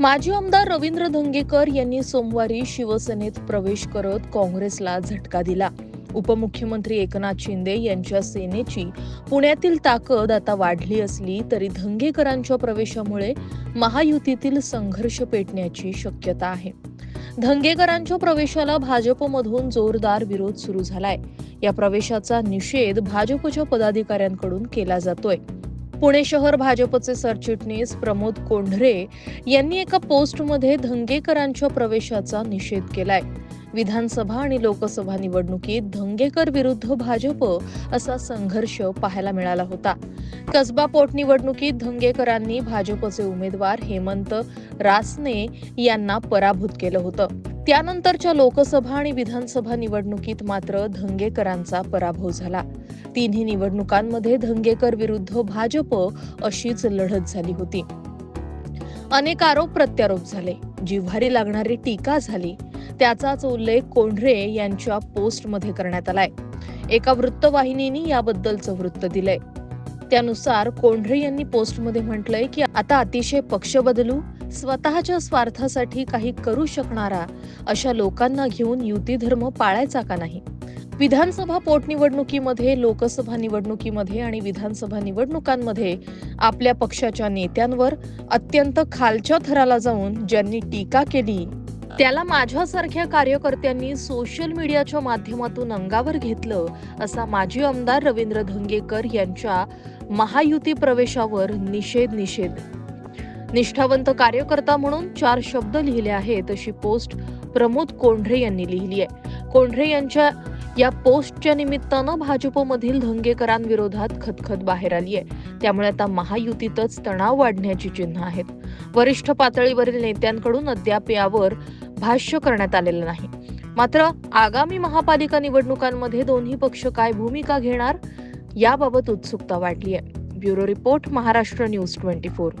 माजी आमदार रवींद्र धंगेकर यांनी सोमवारी शिवसेनेत प्रवेश करत काँग्रेसला झटका दिला. उपमुख्यमंत्री एकनाथ शिंदे यांच्या सेनेची पुण्यातील ताकद आता वाढली असली तरी धंगेकरांच्या प्रवेशामुळे महायुतीतील संघर्ष पेटण्याची शक्यता आहे. धंगेकरांच्या प्रवेशाला भाजपमधून जोरदार विरोध सुरू झालाय. या प्रवेशाचा निषेध भाजपच्या पदाधिकाऱ्यांकडून केला जातोय. पुणे शहर भाजपचे सरचिटणीस प्रमोद कोंढरे यांनी एका पोस्टमध्ये धंगेकरांच्या प्रवेशाचा निषेध केलाय. विधानसभा आणि लोकसभा निवडणुकीत धंगेकर विरुद्ध भाजप असा संघर्ष पाहायला मिळाला होता. कसबा पोटनिवडणुकीत धंगेकरांनी भाजपचे उमेदवार हेमंत रासने यांना पराभूत केलं होतं. त्यानंतरच्या लोकसभा आणि विधानसभा निवडणुकीत मात्र धंगेकरांचा पराभव झाला. तिन्ही निवडणुकांमध्ये धंगेकर विरुद्ध भाजप अशीच लढत झाली होती. अनेक आरोप प्रत्यारोप झाले. जिव्हारी लागणारी टीका झाली त्याचाच उल्लेख कोंढरे यांच्या पोस्टमध्ये करण्यात आलाय. एका वृत्तवाहिनीने याबद्दलचं वृत्त दिलंय. त्यानुसार कोंढरे यांनी पोस्टमध्ये म्हटलंय की आता अतिशय पक्ष बदलू स्वतःच्या स्वार्थासाठी काही करू शकणारा अशा लोकांना घेऊन युती धर्म पाळायचा का नाही? विधानसभा पोटनिवडणुकीमध्ये लोकसभा निवडणुकीमध्ये आणि विधानसभा निवडणुकांमध्ये आपल्या पक्षाच्या नेत्यांवर अत्यंत खालच्या थराला जाऊन ज्यांनी टीका केली त्याला माझ्यासारख्या कार्यकर्त्यांनी सोशल मीडियाच्या माध्यमातून अंगावर घेतलं असा माजी आमदार रवींद्र धंगेकर यांच्या महायुती प्रवेशावर निषेध निषेध निष्ठावंत कार्यकर्ता म्हणून चार शब्द लिहिले आहेत अशी पोस्ट प्रमोद कोंढरे यांनी लिहिली आहे. कोंढरे यांच्या या पोस्टच्या निमित्तानं भाजपमधील धंगेकरांविरोधात खतखत बाहेर आली आहे. त्यामुळे आता महायुतीतच तणाव वाढण्याची चिन्ह आहेत. वरिष्ठ पातळीवरील नेत्यांकडून अद्याप यावर भाष्य करण्यात आलेलं नाही. मात्र आगामी महापालिका निवडणुकांमध्ये दोन्ही पक्ष काय भूमिका घेणार याबाबत उत्सुकता वाढली आहे. Bureau report Maharashtra news twenty four.